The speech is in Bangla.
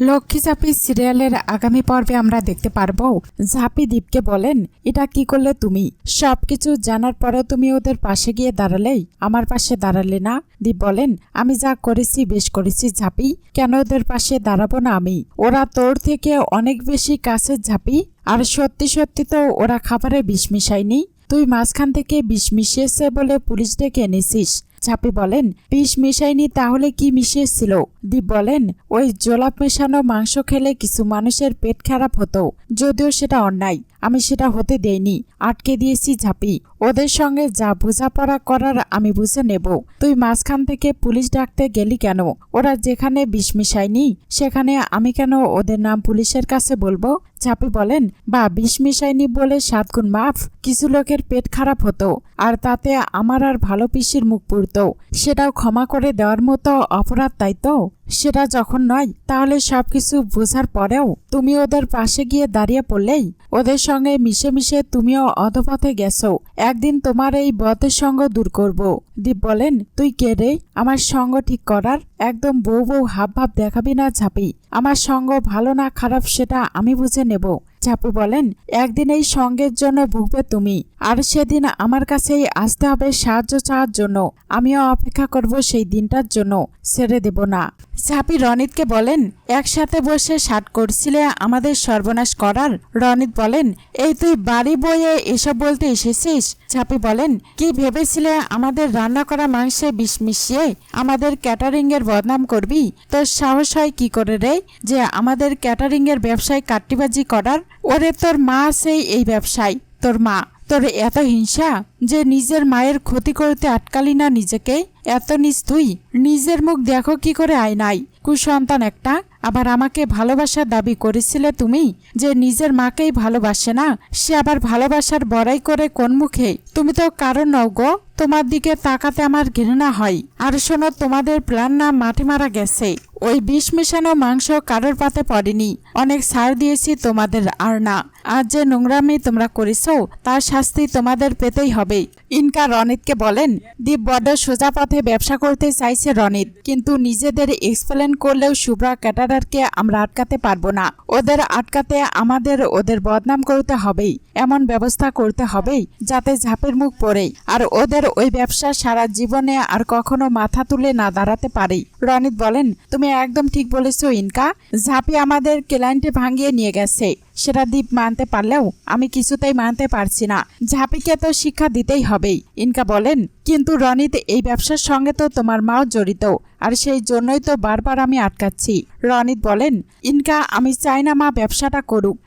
লক্ষ্মী ঝাঁপি সিরিয়ালের আগামী পর্বে আমরা দেখতে পারব, ঝাঁপি দীপকে বলেন, এটা কি করলে তুমি? সবকিছু জানার পরেও তুমি ওদের পাশে গিয়ে দাঁড়ালেই আমার পাশে দাঁড়ালে না? দীপ বলেন, আমি যা করেছি বেশ করেছি, ঝাঁপি। কেন ওদের পাশে দাঁড়াবো না আমি? ওরা তোর থেকে অনেক বেশি কাছের ঝাঁপি। আর সত্যি সত্যি তো ওরা খাবারে বিষ মিশায়নি। তুই মাঝখান থেকে বিষ মিশিয়েছে বলে পুলিশ ডেকে এনেছিস। ঝাঁপি বলেন, বিষ মিশাইনি তাহলে কি মিশিয়েছিল? দীপ বলেন, ওই জোলাপ মেশানো মাংস খেলে কিছু মানুষের পেট খারাপ হতো, যদিও সেটা অন্যায়। আমি সেটা হতে দেইনি, আটকে দিয়েছি ঝাঁপি। ওদের সঙ্গে যা বোঝাপড়া করার আমি বুঝে নেব। তুই মাঝখান থেকে পুলিশ ডাকতে গেলি কেন? ওরা যেখানে বিষ মিশায়নি, সেখানে আমি কেন ওদের নাম পুলিশের কাছে বলব? ঝাঁপি বলেন, বা বিষ মিশাইনি বলে সাতগুণ মাফ? কিছু লোকের পেট খারাপ হতো আর তাতে আমার আর ভালো পিসির মুখ পুড়তো। সেটাও ক্ষমা করে দেওয়ার মতো অপরাধ, তাই তো? সেটা যখন নয়, তাহলে সবকিছু বোঝার পরেও তুমি ওদের পাশে গিয়ে দাঁড়িয়ে পড়লেই ওদের সঙ্গে মিশে মিশে তুমিও অধপথে গেছো। একদিন তোমার এই বতের সঙ্গ দূর করব। দীপ বলেন, তুই কে রে? আমার সঙ্গ ঠিক করার একদম বউ বউ হাব ভাব দেখাবি না ঝাঁপি। আমার সঙ্গ ভালো না খারাপ সেটা আমি বুঝে নেব। ঝাপু বলেন, একদিন এই সঙ্গের জন্য ভুগবে তুমি, আর সেদিন আমার কাছেই আসতে হবে সাহায্য চাওয়ার জন্য। আমিও অপেক্ষা করব সেই দিনটার জন্য, ছেড়ে দেব না। ঝাপি রনিতকে বলেন, একসাথে বসে শাট করছিলে আমাদের সর্বনাশ করার? রনিত বলেন, এই তুই বাড়ি বইয়ে এসব বলতে এসেছিস? ঝাপি বলেন, কি ভেবেছিলে আমাদের রান্না করা মাংসে বিষ মিশিয়ে আমাদের ক্যাটারিং এর বদনাম করবি? তোর সাহস হয় কি করে রে যে আমাদের ক্যাটারিং এর ব্যবসায় কাট্টিবাজি করার? ওরে তোর মা সেই এই ব্যবসায়, তোর মা। তোর এত হিংসা যে নিজের মায়ের ক্ষতি করতে আটকালি না নিজেকে, এত নিজ তুই নিজের মুখ দেখো কি করে আয় নাই কুসন্তান একটা, আবার আমাকে ভালোবাসার দাবি করেছিলে তুমি? যে নিজের মাকেই ভালোবাসে না, সে আবার ভালোবাসার বড়াই করে কোন মুখে? তুমি তো কারণ নও গো। তোমার দিকে তাকাতে আমার ঘৃণা হয়। আর শোনো, তোমাদের প্ল্যান না মাঠে মারা গেছে। ওই বিষ মেশানো মাংস কারোর পাতে পড়েনি। অনেক সার দিয়েছি তোমাদের আর না। আর যে নোংরামি তোমরা করেছ, তার শাস্তি তোমাদের পেতেই হবে। ইনকা রনিতকে বলেন দীপ বড্ড সোজা পথে ব্যবসা করতে চাইছে রনিত। কিন্তু নিজেদের এক্সপ্লেন করলেও শুভ্রা ক্যাটারারকে আমরা আটকাতে পারব না। ওদের আটকাতে আমাদের ওদের বদনাম করতে হবেই। এমন ব্যবস্থা করতে হবেই, যাতে ঝাপের মুখ পড়েই আর ওদের ওই ব্যবসা সারা জীবনে আর কখনো মাথা তুলে না দাঁড়াতে পারি। রনিত বলেন, তুমি একদম ঠিক বলেছ, ইনকা। ঝাঁপি আমাদের ক্লায়েন্টে ভাঙিয়ে নিয়ে গেছে। সেটা দ্বীপ মানতে পারলেও আমি কিছুতেই মানতে পারছি না। ঝাঁপিকে তো শিক্ষা দিতেই হবেই ইনকা বলেন, কিন্তু রনিত, এই ব্যবসার সঙ্গে তো তোমার মাও জড়িত, আর সেই জন্যই তো বারবার আমি আটকাচ্ছি। রনিত বলেন, ইনকা, আমি চাই না মা ব্যবসাটা করুক।